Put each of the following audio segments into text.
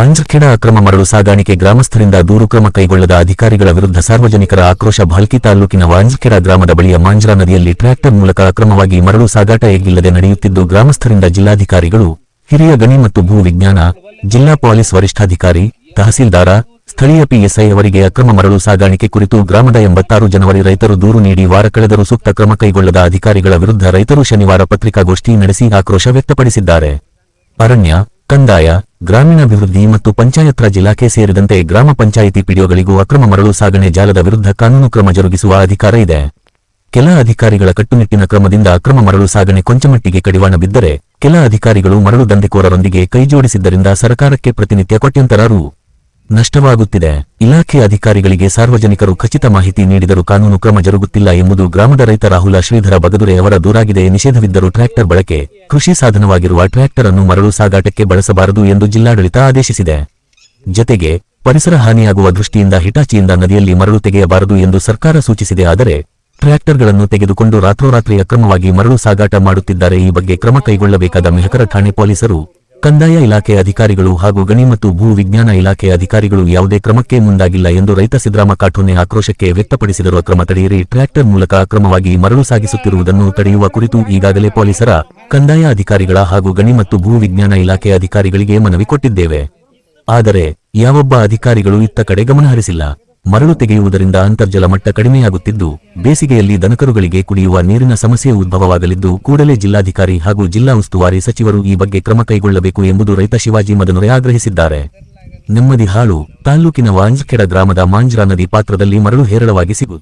ವಾಂಜಖೇಡ ಅಕ್ರಮ ಮರಳು ಸಾಗಾಣಿಕೆ ಗ್ರಾಮಸ್ಥರಿಂದ ದೂರು ಕ್ರಮ ಕೈಗೊಳ್ಳದ ಅಧಿಕಾರಿಗಳ ವಿರುದ್ಧ ಸಾರ್ವಜನಿಕರ ಆಕ್ರೋಶ ಭಾಲ್ಕಿ ತಾಲೂಕಿನ ವಾಂಜಕೆರ ಗ್ರಾಮದ ಬಳಿಯ ಮಾಂಜ್ರಾ ನದಿಯಲ್ಲಿ ಟ್ರ್ಯಾಕ್ಟರ್ ಮೂಲಕ ಅಕ್ರಮವಾಗಿ ಮರಳು ಸಾಗಾಟ ಎಗ್ಗಿಲ್ಲದೆ ನಡೆಯುತ್ತಿದ್ದು ಗ್ರಾಮಸ್ಥರಿಂದ ಜಿಲ್ಲಾಧಿಕಾರಿಗಳು, ಹಿರಿಯ ಗಣಿ ಮತ್ತು ಭೂ ವಿಜ್ಞಾನ, ಜಿಲ್ಲಾ ಪೊಲೀಸ್ ವರಿಷ್ಠಾಧಿಕಾರಿ, ತಹಸೀಲ್ದಾರ, ಸ್ಥಳೀಯ ಪಿಎಸ್ಐ ಅವರಿಗೆ ಅಕ್ರಮ ಮರಳು ಸಾಗಾಣಿಕೆ ಕುರಿತು ಗ್ರಾಮದ ಎಂಬತ್ತಾರು ಜನವರಿ ರೈತರು ದೂರು ನೀಡಿ ವಾರ ಕಳೆದರೂ ಸೂಕ್ತ ಕ್ರಮ ಕೈಗೊಳ್ಳದ ಅಧಿಕಾರಿಗಳ ವಿರುದ್ಧ ರೈತರು ಶನಿವಾರ ಪತ್ರಿಕಾಗೋಷ್ಠಿ ನಡೆಸಿ ಆಕ್ರೋಶ ವ್ಯಕ್ತಪಡಿಸಿದ್ದಾರೆ. ಅರಣ್ಯ ಕಂದಾಯ, ಗ್ರಾಮೀಣಾಭಿವೃದ್ಧಿ ಮತ್ತು ಪಂಚಾಯತ್ ರಾಜ್ ಇಲಾಖೆ ಸೇರಿದಂತೆ ಗ್ರಾಮ ಪಂಚಾಯಿತಿ ಪಿಡಿಒಗಳಿಗೂ ಅಕ್ರಮ ಮರಳು ಸಾಗಣೆ ಜಾಲದ ವಿರುದ್ಧ ಕಾನೂನು ಕ್ರಮ ಜರುಗಿಸುವ ಅಧಿಕಾರ ಇದೆ. ಕೆಲ ಅಧಿಕಾರಿಗಳ ಕಟ್ಟುನಿಟ್ಟಿನ ಕ್ರಮದಿಂದ ಅಕ್ರಮ ಮರಳು ಸಾಗಣೆ ಕೊಂಚಮಟ್ಟಿಗೆ ಕಡಿವಾಣ ಬಿದ್ದರೆ, ಕೆಲ ಅಧಿಕಾರಿಗಳು ಮರಳು ದಂಧೆಕೋರರೊಂದಿಗೆ ಕೈಜೋಡಿಸಿದ್ದರಿಂದ ಸರ್ಕಾರಕ್ಕೆ ಪ್ರತಿನಿತ್ಯ ಕೋಟ್ಯಂತರ ರು. ನಷ್ಟವಾಗುತ್ತಿದೆ. ಇಲಾಖೆ ಅಧಿಕಾರಿಗಳಿಗೆ ಸಾರ್ವಜನಿಕರು ಖಚಿತ ಮಾಹಿತಿ ನೀಡಿದರೂ ಕಾನೂನು ಕ್ರಮ ಜರುಗುತ್ತಿಲ್ಲ ಎಂಬುದು ಗ್ರಾಮದ ರೈತ ರಾಹುಲ ಶ್ರೀಧರ ಬಗದುರೆ ಅವರ ದೂರಾಗಿದೆ. ನಿಷೇಧವಿದ್ದರೂ ಟ್ರ್ಯಾಕ್ಟರ್ ಬಳಕೆ, ಕೃಷಿ ಸಾಧನವಾಗಿರುವ ಟ್ರ್ಯಾಕ್ಟರ್ ಅನ್ನು ಮರಳು ಸಾಗಾಟಕ್ಕೆ ಬಳಸಬಾರದು ಎಂದು ಜಿಲ್ಲಾಡಳಿತ ಆದೇಶಿಸಿದೆ. ಜತೆಗೆ, ಪರಿಸರ ಹಾನಿಯಾಗುವ ದೃಷ್ಟಿಯಿಂದ ಹಿಟಾಚಿಯಿಂದ ನದಿಯಲ್ಲಿ ಮರಳು ತೆಗೆಯಬಾರದು ಎಂದು ಸರ್ಕಾರ ಸೂಚಿಸಿದೆ. ಆದರೆ, ಟ್ರ್ಯಾಕ್ಟರ್ಗಳನ್ನು ತೆಗೆದುಕೊಂಡು ರಾತ್ರೋರಾತ್ರಿ ಅಕ್ರಮವಾಗಿ ಮರಳು ಸಾಗಾಟ ಮಾಡುತ್ತಿದ್ದಾರೆ. ಈ ಬಗ್ಗೆ ಕ್ರಮ ಕೈಗೊಳ್ಳಬೇಕಾದ ಮೆಹಕರ ಠಾಣೆ ಪೊಲೀಸರು ಕಂದಾಯ ಇಲಾಖೆ ಅಧಿಕಾರಿಗಳು ಹಾಗೂ ಗಣಿ ಮತ್ತು ಭೂ ವಿಜ್ಞಾನ ಇಲಾಖೆ ಅಧಿಕಾರಿಗಳು ಯಾವುದೇ ಕ್ರಮಕ್ಕೆ ಮುಂದಾಗಿಲ್ಲ ಎಂದು ರೈತ ಸಿದ್ದರಾಮ ಕಾಠೋನೆ ಆಕ್ರೋಶಕ್ಕೆ ವ್ಯಕ್ತಪಡಿಸಿದರು. ಅಕ್ರಮ ತಡೆಯಿರಿ, ಟ್ರ್ಯಾಕ್ಟರ್ ಮೂಲಕ ಅಕ್ರಮವಾಗಿ ಮರಳು ಸಾಗಿಸುತ್ತಿರುವುದನ್ನು ತಡೆಯುವ ಕುರಿತು ಈಗಾಗಲೇ ಪೊಲೀಸರ, ಕಂದಾಯ ಅಧಿಕಾರಿಗಳ ಹಾಗೂ ಗಣಿ ಮತ್ತು ಭೂ ವಿಜ್ಞಾನ ಇಲಾಖೆ ಅಧಿಕಾರಿಗಳಿಗೆ ಮನವಿ ಕೊಟ್ಟಿದ್ದೇವೆ. ಆದರೆ, ಯಾವೊಬ್ಬ ಅಧಿಕಾರಿಗಳು ಇತ್ತ ಕಡೆ ಗಮನ ಹರಿಸಿಲ್ಲ. ಮರಳು ತೆಗೆಯುವುದರಿಂದ ಅಂತರ್ಜಲ ಮಟ್ಟ ಕಡಿಮೆಯಾಗುತ್ತಿದ್ದು, ಬೇಸಿಗೆಯಲ್ಲಿ ದನಕರುಗಳಿಗೆ ಕುಡಿಯುವ ನೀರಿನ ಸಮಸ್ಯೆ ಉದ್ಭವವಾಗಲಿದ್ದು, ಕೂಡಲೇ ಜಿಲ್ಲಾಧಿಕಾರಿ ಹಾಗೂ ಜಿಲ್ಲಾ ಉಸ್ತುವಾರಿ ಸಚಿವರು ಈ ಬಗ್ಗೆ ಕ್ರಮ ಕೈಗೊಳ್ಳಬೇಕು ಎಂಬುದು ರೈತ ಶಿವಾಜಿ ಮದನುರೆ ಆಗ್ರಹಿಸಿದ್ದಾರೆ. ನೆಮ್ಮದಿ ಹಾಳು, ತಾಲ್ಲೂಕಿನ ವಾಂಜ್ಖೆಡ ಗ್ರಾಮದ ಮಾಂಜ್ರಾ ನದಿ ಪಾತ್ರದಲ್ಲಿ ಮರಳು ಹೇರಳವಾಗಿ ಸಿಗು.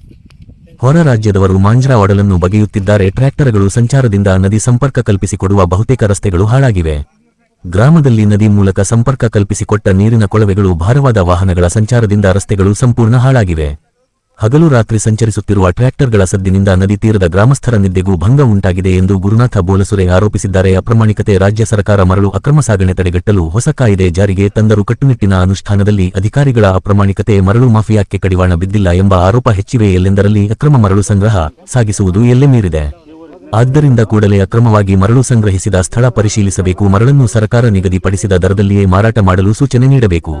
ಹೊರ ರಾಜ್ಯದವರು ಮಾಂಜ್ರಾ ಒಡಲನ್ನು ಬಗೆಯುತ್ತಿದ್ದಾರೆ, ಟ್ರ್ಯಾಕ್ಟರ್ಗಳು ಸಂಚಾರದಿಂದ ನದಿ ಸಂಪರ್ಕ ಕಲ್ಪಿಸಿಕೊಡುವ ಬಹುತೇಕ ರಸ್ತೆಗಳು ಹಾಳಾಗಿವೆ. ಗ್ರಾಮದಲ್ಲಿ ನದಿ ಮೂಲಕ ಸಂಪರ್ಕ ಕಲ್ಪಿಸಿಕೊಟ್ಟ ನೀರಿನ ಕೊಳವೆಗಳು ಭಾರವಾದ ವಾಹನಗಳ ಸಂಚಾರದಿಂದ ರಸ್ತೆಗಳು ಸಂಪೂರ್ಣ ಹಾಳಾಗಿವೆ. ಹಗಲು ರಾತ್ರಿ ಸಂಚರಿಸುತ್ತಿರುವ ಟ್ರ್ಯಾಕ್ಟರ್ಗಳ ಸದ್ದಿನಿಂದ ನದಿ ತೀರದ ಗ್ರಾಮಸ್ಥರ ನಿದ್ದೆಗೂ ಭಂಗ ಉಂಟಾಗಿದೆ ಎಂದು ಗುರುನಾಥ ಬೋಲಸುರೆ ಆರೋಪಿಸಿದ್ದಾರೆ. ಅಪ್ರಮಾಣಿಕತೆ ರಾಜ್ಯ ಸರ್ಕಾರ ಮರಳು ಅಕ್ರಮ ಸಾಗಣೆ ತಡೆಗಟ್ಟಲು ಹೊಸ ಕಾಯಿದೆ ಜಾರಿಗೆ ತಂದರೂ ಕಟ್ಟುನಿಟ್ಟಿನ ಅನುಷ್ಠಾನದಲ್ಲಿ ಅಧಿಕಾರಿಗಳ ಅಪ್ರಮಾಣಿಕತೆ ಮರಳು ಮಾಫಿಯಾಕ್ಕೆ ಕಡಿವಾಣ ಬಿದ್ದಿಲ್ಲ ಎಂಬ ಆರೋಪ ಹೆಚ್ಚಿವೆ ಎಲ್ಲೆಂದರಲ್ಲಿ ಅಕ್ರಮ ಮರಳು ಸಂಗ್ರಹ ಸಾಗಿಸುವುದು ಎಲ್ಲೆ ಮೀರಿದೆ ಆದ್ದರಿಂದ ಕೂಡಲೇ ಅಕ್ರಮವಾಗಿ ಮರಳು ಸಂಗ್ರಹಿಸಿದ ಸ್ಥಳ ಪರಿಶೀಲಿಸಬೇಕು, ಮರಳನ್ನು ಸರ್ಕಾರ ನಿಗದಿಪಡಿಸಿದ ದರದಲ್ಲಿಯೇ ಮಾರಾಟ ಮಾಡಲು ಸೂಚನೆ ನೀಡಬೇಕು.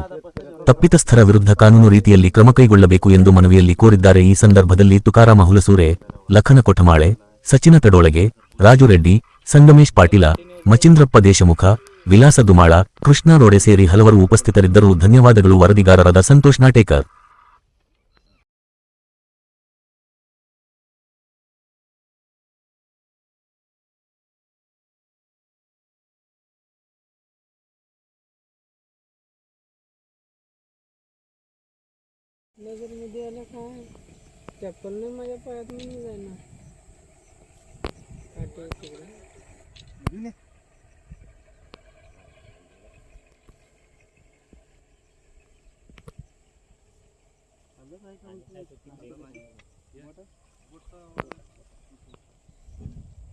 ತಪ್ಪಿತಸ್ಥರ ವಿರುದ್ಧ ಕಾನೂನು ರೀತಿಯಲ್ಲಿ ಕ್ರಮ ಕೈಗೊಳ್ಳಬೇಕು ಎಂದು ಮನವಿಯಲ್ಲಿ ಕೋರಿದ್ದಾರೆ. ಈ ಸಂದರ್ಭದಲ್ಲಿ ತುಕಾರಾಮ ಹುಲಸೂರೆ ಲಖನ ಕೊಠಮಾಳೆ, ಸಚಿನ ತಡೋಳಗೆ, ರಾಜು ರೆಡ್ಡಿ, ಸಂಗಮೇಶ್ ಪಾಟೀಲ, ಮಚಿಂದ್ರಪ್ಪ ದೇಶಮುಖ, ವಿಲಾಸ ದುಮಾಳ, ಕೃಷ್ಣ ರೋಡೆ ಸೇರಿ ಹಲವರು ಉಪಸ್ಥಿತರಿದ್ದರು ಧನ್ಯವಾದಗಳು. ವರದಿಗಾರರಾದ ಸಂತೋಷ್ ನಾಟೇಕರ್. नजरमध्ये आलं काय? चप्पल नाही माझ्या पायात मी जाईना काटे तिकडे.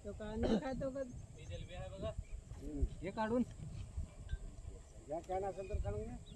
तो नाही खातो का? हे काढून. या कॅन असेल तर काढून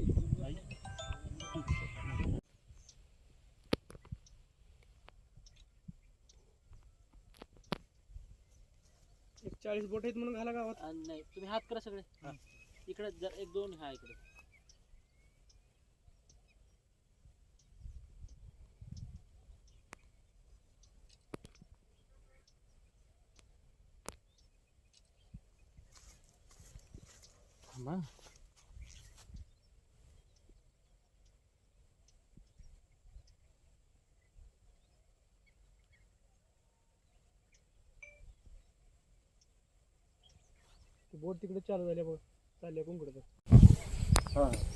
चाळीस बोट आहेत म्हणून घाला गावात. नाही तुम्ही हात करा सगळे. इकडे जर एक दोन हा इकडे.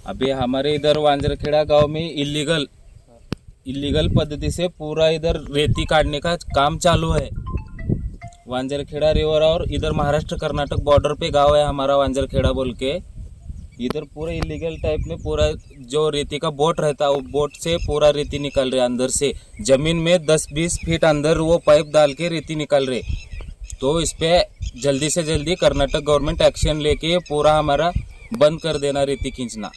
अभी हमारे इधर वांजरखेड़ा गाँव में इलीगल इलीगल पद्धति से पूरा इधर रेती काटने का काम चालू है। वांजरखेड़ा रिवर और इधर महाराष्ट्र कर्नाटक बॉर्डर पे गाँव है हमारा वांजरखेड़ा बोल के। इधर पूरा इलीगल टाइप में पूरा जो रेती का बोट रहता है, वो बोट से पूरा रेती निकल रहे अंदर से। ज़मीन में 10-20 फीट अंदर वो पाइप डाल के रेती निकाल रहे। तो इस पे जल्दी से जल्दी कर्नाटक गवर्नमेंट एक्शन लेके पूरा हमारा बंद कर देना रेती खींचना।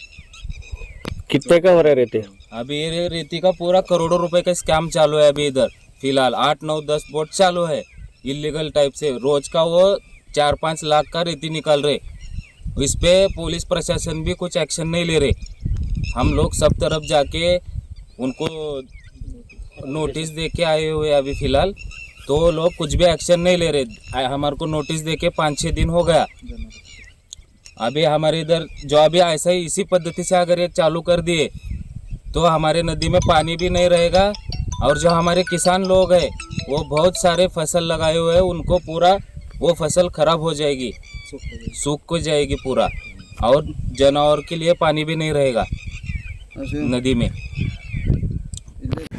कितने का हो रहा है रेते? अभी ये रेती का पूरा करोड़ों रुपए का स्कैम चालू है अभी इधर। फ़िलहाल आठ नौ दस बोट चालू है। इलीगल टाइप से। रोज का वो चार पाँच लाख का रेती निकाल रहे। इस पे पुलिस प्रशासन भी कुछ एक्शन नहीं ले रहे। हम लोग सब तरफ़ जाके उनको नोटिस दे के आए हुए अभी फ़िलहाल। तो लोग कुछ भी एक्शन नहीं ले रहे। हमारे को नोटिस दे के पाँच छः दिन हो गया। अभी हमारे इधर जो अभी ऐसा ही इसी पद्धति से अगर ये चालू कर दिए तो हमारे नदी में पानी भी नहीं रहेगा और जो हमारे किसान लोग हैं वो बहुत सारे फ़सल लगाए हुए हैं उनको पूरा वो फ़सल खराब हो जाएगी। सूख को जाएगी पूरा और जानवर के लिए पानी भी नहीं रहेगा अच्छा। नदी में।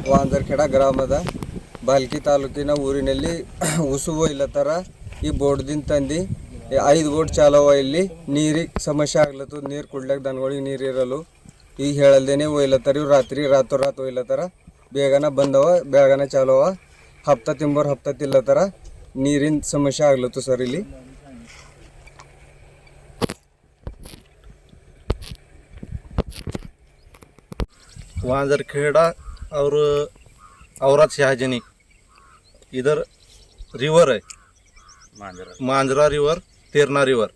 वहाँ खेड़ा ग्राम ಬಾಲ್ಕಿ ತಾಲೂಕಿನ ಊರಿನಲ್ಲಿ ಉಸುಬು ಇಲ್ಲತರ ಈ ಬೋರ್ಡ್ದಿಂದ ತಂದು ಐದು ಬೋಟ್ ಚಾಲವ ಇಲ್ಲಿ ನೀರಿಗೆ ಸಮಸ್ಯೆ ಆಗ್ಲತ್ತು ನೀರು ಕುಡ್ಲಕ್ಕೆ ದನಗಳಿಗೆ ನೀರು ಇರಲು ಈಗ ಹೇಳಲ್ದೇನೆ ಒಯ್ಲತ್ತಾರ ಇವ್ರು ರಾತ್ರಿ ರಾತ್ರಿ ರಾತ್ ಒಯ್ಲತ್ತಾರ ಬೇಗನ ಬಂದವ ಬೇಗನ ಚಾಲವ ಹಪ್ತ ತಿಂಬರ್ ಹಪ್ತ ತಿಲ್ಲತ್ತಾರ ನೀರಿನ ಸಮಸ್ಯೆ ಆಗ್ಲತ್ತು ಸರ್ ಇಲ್ಲಿ वांजरखेड़ा और औरत शाहजनी इधर रिवर है। मांजरा। मांजरा रिवर तेरना रिवर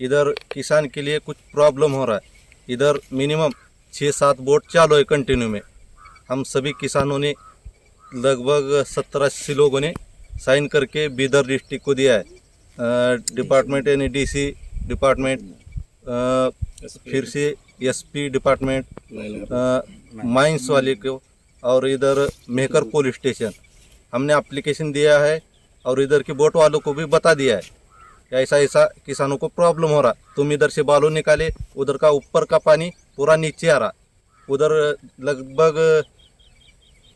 इधर किसान के लिए कुछ प्रॉब्लम हो रहा है। इधर मिनिमम छः सात बोट चालू है कंटिन्यू में। हम सभी किसानों ने लगभग सत्तर अस्सी लोगों ने साइन करके बीदर डिस्ट्रिक्ट को दिया है। डिपार्टमेंट यानी डीसी डिपार्टमेंट फिर से एसपी डिपार्टमेंट माइंस वाले को और इधर मेहकर पुलिस स्टेशन हमने एप्लीकेशन दिया है और इधर के बोट वालों को भी बता दिया है ऐसा ऐसा किसानों को प्रॉब्लम हो रहा तुम इधर से बालू निकाले, उधर का ऊपर का पानी पूरा नीचे आ रहा उधर लगभग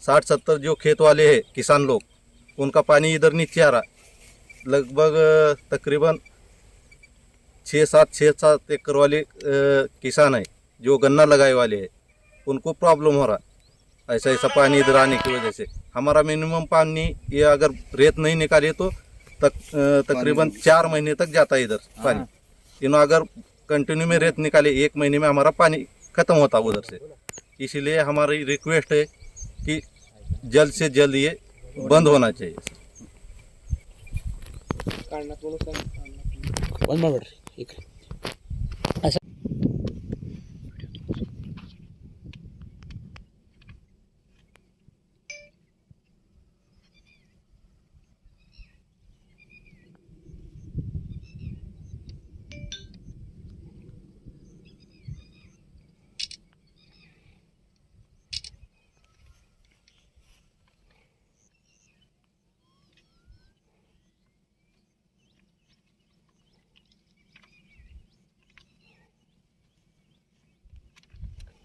साठ सत्तर जो खेत वाले हैं, किसान लोग, उनका पानी इधर नीचे आ रहा लगभग तकरीबन छः सात छः सात एकड़ वाले किसान है, जो गन्ना लगाए वाले हैं, उनको प्रॉब्लम हो रहा ऐसा ऐसा पानी इधर आने की वजह से। हमारा मिनिमम पानी ये अगर रेत नहीं निकाले तो तक तकरीबन चार महीने तक जाता है इधर पानी। इन्हों अगर कंटिन्यू में रेत निकाले एक महीने में हमारा पानी खत्म होता उधर से। इसीलिए हमारी रिक्वेस्ट है कि जल्द से जल्द ये बंद होना चाहिए।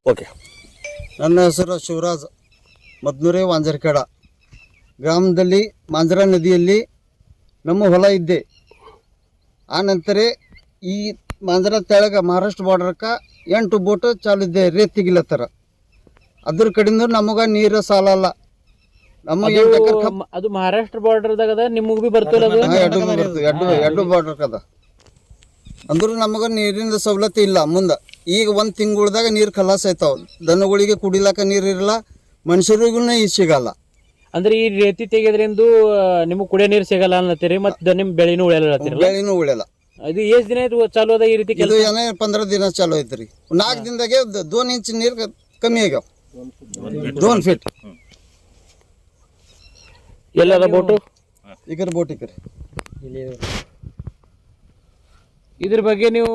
ಓಕೆ. ನನ್ನ ಹೆಸರು ಶಿವರಾಜ್ ಮದ್ನೂರೆ ವಾಂಜರ್ಖೇಡ ಗ್ರಾಮದಲ್ಲಿ ಮಾಂಜರ ನದಿಯಲ್ಲಿ ನಮ್ಮ ಹೊಲ ಇದ್ದೆ. ಆ ನಂತರ ಈ ಮಾಂಜರ ತೆಳಗ ಮಹಾರಾಷ್ಟ್ರ ಬಾರ್ಡರ್ಕ ಎಂಟು ಬೋಟ್ ಚಾಲು ಇದ್ದೆ ರೇತ್ ತೆಗಿಲತ್ತಾರ ಅದ್ರ ಕಡೆಯಿಂದ ನಮಗೆ ನೀರು ಸಾಲಲ್ಲ ನಮಗೆ ಅದು ಎಂಟು ಎಕರೆ ಕಬ್ಬು ಅದು ಮಹಾರಾಷ್ಟ್ರ ಬಾರ್ಡರ್ದಾಗ ಅದ ನಿಮಗ್ ಬಿ ಬರ್ತಲ್ಲ ಅದು? ಹಾ, ಎರಡು ಬರ್ತದೆ ಎರಡು ಅದ ಅಂದ್ರೂ ನಮಗೆ ನೀರಿನ ಸವಲತ್ತು ಇಲ್ಲ ಮುಂದೆ. ಈಗ ಒಂದು ತಿಂಗಳದಾಗ ನೀರು ಖಲಾಸ್ ಆಯ್ತಾವ. ದನಗಳಿಗೆ ಕುಡಿಲಾಕ ನೀರು ಇರಲ್ಲ ಮನುಷ್ಯರಿಗೂ ಇದು ಸಿಗಲ್ಲ. ಅಂದ್ರೆ ಈ ರೇತಿ ತೆಗೆದ್ರಿಂದ ನಿಮ್ಗೆ ಕುಡಿಯೋ ನೀರು ಸಿಗಲ್ಲ ಅನ್ನತ್ತೀರಿ ಮತ್ತೆ ನಿಮ್ ಬೆಳಿನೂ ಉಳಿಯಲ್ಲ ಬೆಳಿನೂ ಉಳಿಯಲ್ಲ. ಇದು ಎಷ್ಟು ದಿನ ಆಯ್ತು ಚಾಲು ಅದ ಈ ರೀತಿ ಇದು ಏನೇ ಪಂದ್ರ ದಿನ ಚಾಲು ಐತ್ರಿ. ನಾಲ್ಕು ದಿನದಾಗೆ ದೋನ್ ಇಂಚ್ ನೀರು ಕಮ್ಮಿ ಆಗ್ಯಾವ. ದೋನ್ ಫೀಟ್ ಎಲ್ಲದ ಬೋಟು? ಈಗರ ಬೋಟ್ ಈಕರ. ಇದ್ರ ಬಗ್ಗೆ ನೀವು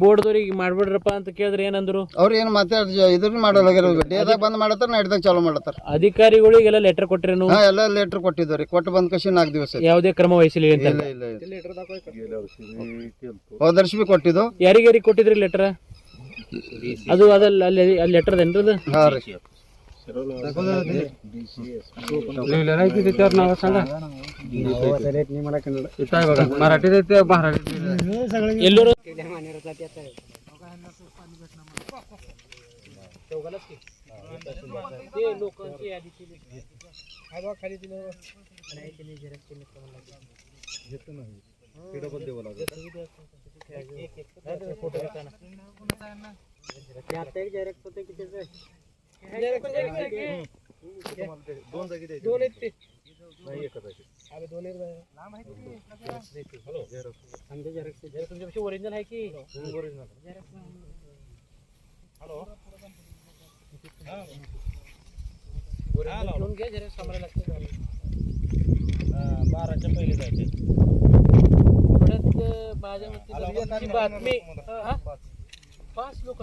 ಬೋರ್ಡ್ದವ್ರಿಗೆ ಮಾಡ್ಬಿಡ್ರಪ್ಪ ಅಂತ ಕೇಳಿದ್ರೆ ಏನಂದ್ರು? ಅವ್ರು ಏನು ಮಾತಾಡ್ತಾರೆ ಇದ್ರ ಮಾಡಲ್ಲ ಡೇದಾಗ ಬಂದ್ ಮಾಡತ್ತಾರ ನೈಟ್ದಾಗ ಚಾಲು ಮಾಡತ್ತಾರ ಅಧಿಕಾರಿಗಳಿಗೆಲ್ಲ ಲೆಟರ್ ಕೊಟ್ರೇನು? ಹಾ ಎಲ್ಲ ಲೆಟ್ರ್ ಕೊಟ್ಟಿದ್ದಾರೆ ಕೊಟ್ಟು ಬಂದ ಕಸಿ ನಾಲ್ಕು ದಿವಸ ಆಯ್ತು. ಯಾವುದೇ ಕ್ರಮ ವಹಿಸಲಿ ಅಂತ. ಇಲ್ಲ ಇಲ್ಲ ಇಲ್ಲ. ಹೋದ ವರ್ಷ ಬಿ ಕೊಟ್ಟಿದ್ದು. ಯಾರಿಗಾರಿಗೆ ಕೊಟ್ಟಿದ್ರಿ ಲೆಟರ್ ಅದು ಅದಲ್ಲ ಅಲ್ಲಿ ಅಲ್ಲಿ ಲೆಟರ್ ಏನ್ರಿ ಅದು? ಹಾ ರೀ. त्याच्यावर नाव सांगा रेट नाही मला कन्नड आहे बघा मराठीत येते ते महाराष्ट्रात लिहिलं आहे. येल्लो रो- होते की दोन जागी द्यायचे दोन आहेत ते नाही एकच आहे अरे दोन झेरॉक्स झेरॉक्स तुमच्यापाशी ओरिजिनल आहे की ओरिजिनल घेऊन घ्या झेरॉक्स आम्हाला लागतं बाराच्या पहिले जायचे परत माझ्या मते बातमी हा? पाच लोक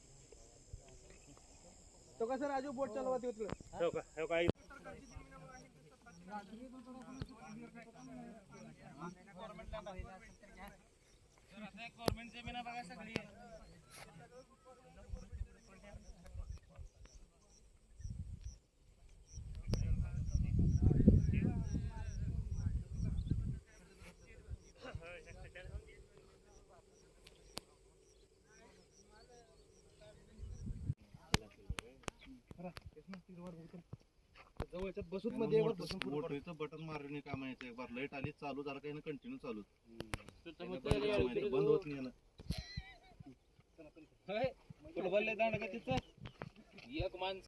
तो का सर आजू बोट चालवते उतलं हो का? हो का? ज़मीन बघा सगळी. जवळच्या बसूत मध्ये वर बसून पुढं बटन मारणे काम आहे एक बार लाइट आली चालू झालं काही कंटिन्यू चालू बंद होत नाही ना. फुटबॉल दांड का तिथं. एक माणसं